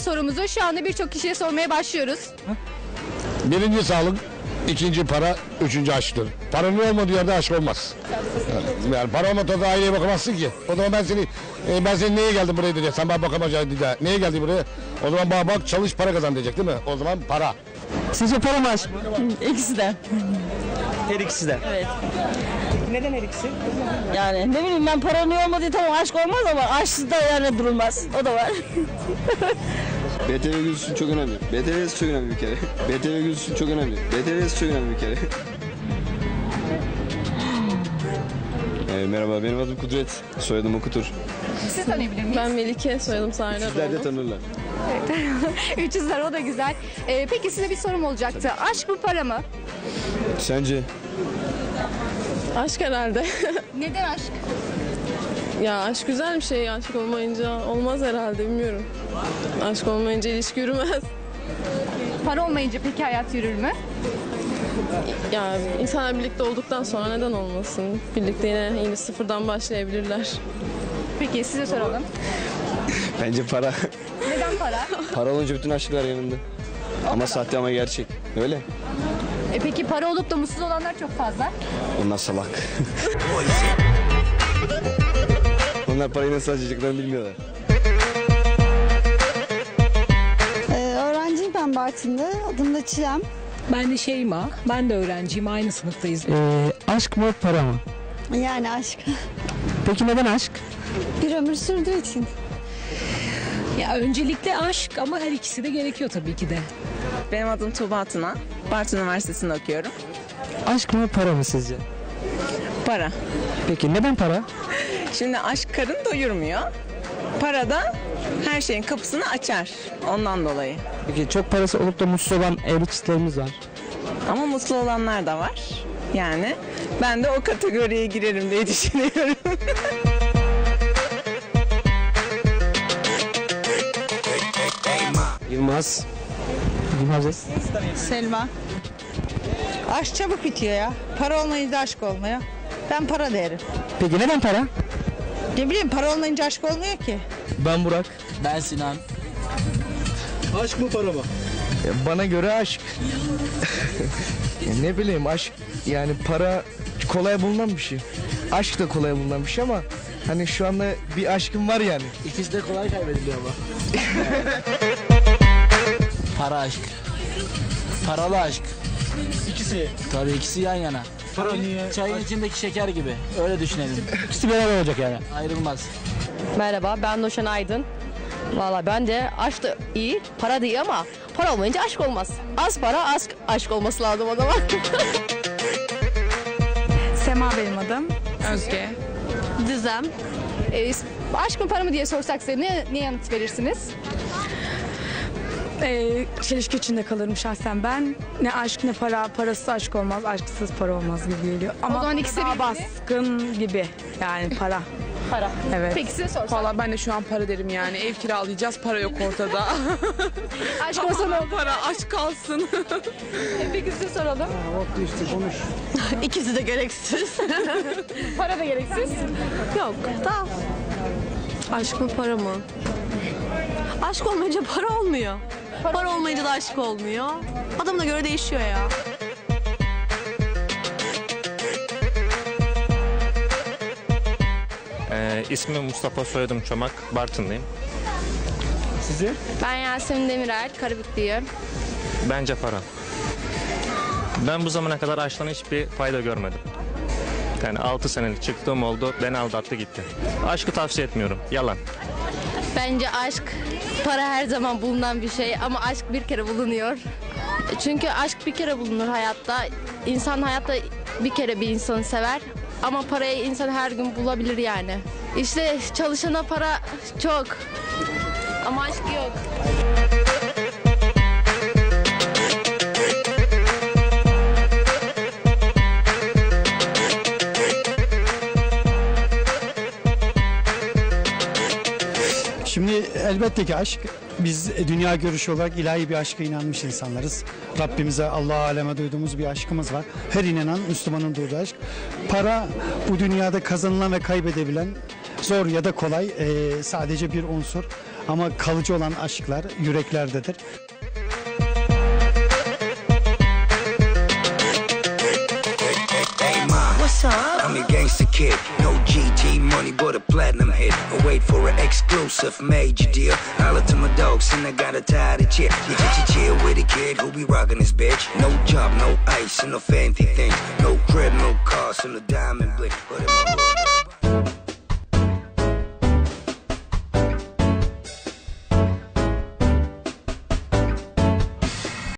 sorumuzu şu anda birçok kişiye sormaya başlıyoruz. Birinci sağlık, ikinci para, üçüncü aşktır. Paranın olmadığı yerde aşk olmaz. Yani, yani para olmadan da aileye bakamazsın ki. O zaman ben seni, e, ben seni neye geldim buraya diyecek. Sen bana bakamayacaksın diye. Neye geldin buraya? O zaman bana bak çalış para kazan diyecek değil mi? O zaman para. Sizce para mı aşk mı? İkisi de. Her ikisi de. Evet. Neden her ikisi? Yani ne bileyim ben paranın olmadığı tamam aşk olmaz ama aşksız da yani durulmaz. O da var. BTV güzüsü çok önemli. BTV çok önemli bir kere. BTV güzüsü çok önemli. BTV çok önemli bir kere. Ee, merhaba benim adım Kudret. Soyadım Okutur. Siz tanıyabilir miyiz? Ben Melike, soyadım Sahne Sizler de tanırlar. 300'ler o da güzel. Ee, peki size bir sorum olacaktı. Aşk mı para mı? Sence? Aşk herhalde. Neden aşk? ya aşk güzel bir şey. Aşk olmayınca olmaz herhalde bilmiyorum. Aşk olmayınca ilişki yürümez. Para olmayınca peki hayat yürür mü? Ya insanlar birlikte olduktan sonra neden olmasın? Birlikte yine, yine sıfırdan başlayabilirler. Peki size soralım. Bence para. Neden para? para olunca bütün aşklar yanında. Ama sahte ama gerçek. Öyle. E peki para olup da mutsuz olanlar çok fazla. Onlar salak. Onlar parayı nasıl harcayacaklarını bilmiyorlar. Ee, öğrenciyim ben Bartın'da. Adım da Çilem. Ben de Şeyma. Ben de öğrenciyim. Aynı sınıftayız. Ee, aşk mı para mı? Yani aşk. Peki neden aşk? Bir ömür sürdüğü için. Ya öncelikle aşk ama her ikisi de gerekiyor tabii ki de. Benim adım Tuğba Tuna. Bartın Üniversitesi'nde okuyorum. Aşk mı para mı sizce? Para. Peki neden para? Şimdi aşk karın doyurmuyor. Para da her şeyin kapısını açar. Ondan dolayı. Peki çok parası olup da mutsuz olan evli çiftlerimiz var. Ama mutlu olanlar da var. Yani ben de o kategoriye girerim diye düşünüyorum. Yılmaz. Es. Selma. Aşk çabuk bitiyor ya. Para olmayınca aşk olmuyor. Ben para derim. Peki neden para? Ne bileyim para olmayınca aşk olmuyor ki. Ben Burak. Ben Sinan. Aşk mı para mı? Bana göre aşk. Ne bileyim aşk yani para kolay bulunan bir şey. Aşk da kolay bulunan bir şey ama hani şu anda bir aşkım var yani. İkisi de kolay kaybediliyor ama. Para aşk. Paralı aşk. İkisi. Tabii ikisi yan yana. Para niye? Çayın içindeki şeker gibi. Öyle düşünelim. İkisi beraber olacak yani. Ayrılmaz. Merhaba ben Noşan Aydın. Valla ben de aşk da iyi, para da iyi ama para olmayınca aşk olmaz. Az para az aşk olması lazım o zaman. Sema benim adım. Özge. Dizem. E, aşk mı para mı diye sorsak size ne, ne yanıt verirsiniz? Ee, çelişki içinde kalırım şahsen ben. Ne aşk ne para, parasız aşk olmaz, aşksız para olmaz gibi geliyor. Ama zaman ikisi daha birbirini- baskın gibi yani para. Para. Evet. Peki size sorsak. Valla ben de şu an para derim yani. Ev kiralayacağız, para yok ortada. Aşk olsa ne olur? para, aşk kalsın. E, Peki size soralım. İkisi de gereksiz. Para da gereksiz. Yok da aşk mı para mı? Aşk olmayınca para olmuyor. Para olmayınca da aşk olmuyor. Adamına göre değişiyor ya. Ee, ismim Mustafa soyadım Çomak. Bartınlıyım. Sizi? Ben Yasemin Demirel, Karabüklüyüm. Bence para. Ben bu zamana kadar aşktan hiçbir fayda görmedim. Yani 6 senelik çıktığım oldu. Beni aldattı gitti. Aşkı tavsiye etmiyorum. Yalan. Bence aşk para her zaman bulunan bir şey ama aşk bir kere bulunuyor. Çünkü aşk bir kere bulunur hayatta. İnsan hayatta bir kere bir insanı sever ama parayı insan her gün bulabilir yani. İşte çalışana para çok ama aşk yok. Elbette ki aşk biz dünya görüşü olarak ilahi bir aşka inanmış insanlarız. Rabbimize Allah aleme duyduğumuz bir aşkımız var. Her inanan Müslümanın duyduğu aşk. Para bu dünyada kazanılan ve kaybedebilen zor ya da kolay eee, sadece bir unsur. Ama kalıcı olan aşklar yüreklerdedir. What's up? I'm your gangster kid. No GT money, but a platinum hit. I wait for an exclusive major deal. Holla to my dogs, and I got a tidy chick. You chill, chill with a kid who be rocking this bitch. No job, no ice, and no fancy things. No crib, no cars, and no diamond